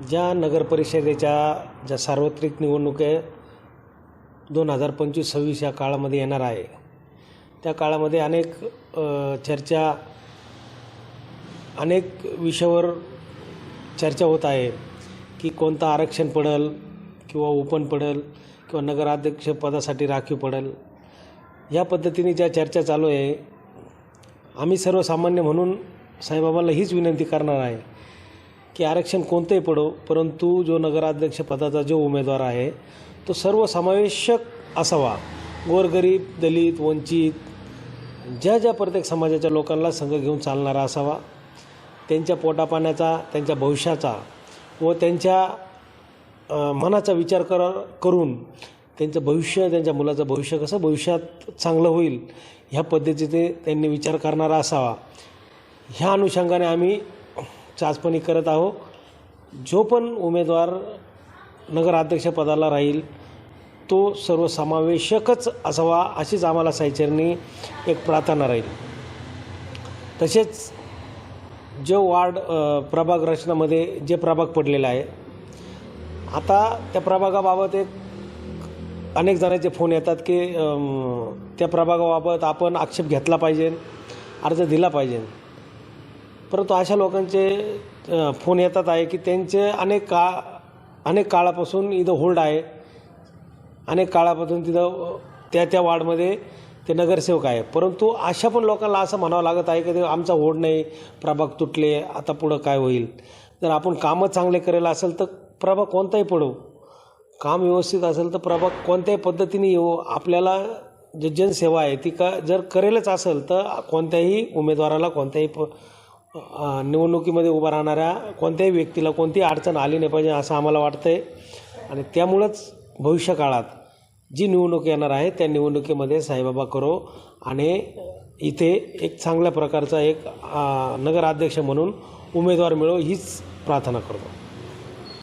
ज्या नगरपरिषदेच्या ज्या सार्वत्रिक निवडणुका दोन हजार पंचवीस सव्वीस या काळामध्ये येणार आहे त्या काळामध्ये अनेक चर्चा अनेक विषयावर चर्चा होत आहे की कोणतं आरक्षण पडेल किंवा ओपन पडेल किंवा नगराध्यक्ष पदासाठी राखीव पडेल. या पद्धतीने ज्या चर्चा चालू आहे आम्ही सर्वसामान्य म्हणून साईबाबांना हीच विनंती करणार आहे की आरक्षण कोणतंही पडो परंतु जो नगराध्यक्ष पदाचा जो उमेदवार आहे तो सर्वसमावेशक असावा. गोरगरीब दलित वंचित ज्या ज्या प्रत्येक समाजाच्या लोकांना संघ घेऊन चालणारा असावा त्यांच्या पोटापाण्याचा त्यांच्या भविष्याचा व त्यांच्या मनाचा विचार कर करून त्यांचं भविष्य त्यांच्या मुलाचं भविष्य कसं भविष्यात चांगलं होईल ह्या पद्धतीचे त्यांनी विचार करणारा असावा. ह्या अनुषंगाने आम्ही चाचपणी करत आहो. जो पण उमेदवार नगराध्यक्षपदाला राहील तो सर्वसमावेशकच असावा अशीच आम्हाला साहिचरणी एक प्रार्थना राहील. तसेच जो वार्ड प्रभाग रचनामध्ये जे प्रभाग पडलेला आहे आता त्या प्रभागाबाबत एक अनेक जणांचे फोन येतात की त्या प्रभागाबाबत आपण आक्षेप घेतला पाहिजे अर्ज दिला पाहिजे. परंतु अशा लोकांचे फोन येतात आहे की त्यांचे अनेक का अनेक काळापासून इथं होल्ड आहे. अनेक काळापासून तिथं त्या त्या वार्डमध्ये ते नगरसेवक आहे. परंतु अशा पण लोकांना असं म्हणावं लागत आहे की ते आमचा होड नाही प्रभाग तुटले आता पुढं काय होईल? जर आपण कामं चांगले करेल असेल तर प्रभाग कोणताही पडो. काम व्यवस्थित असेल तर प्रभाग कोणत्याही पद्धतीने येऊ आपल्याला जे जनसेवा आहे ती का जर करेलच असेल तर कोणत्याही उमेदवाराला कोणत्याही प निवडणुकीमध्ये उभा राहणाऱ्या कोणत्याही व्यक्तीला कोणतीही अडचण आली नाही पाहिजे असं आम्हाला वाटतं आहे आणि त्यामुळंच भविष्यकाळात जी निवडणूक येणार आहे त्या निवडणुकीमध्ये साईबाबा करो आणि इथे एक चांगल्या प्रकारचा एक नगराध्यक्ष म्हणून उमेदवार मिळो हीच प्रार्थना करतो.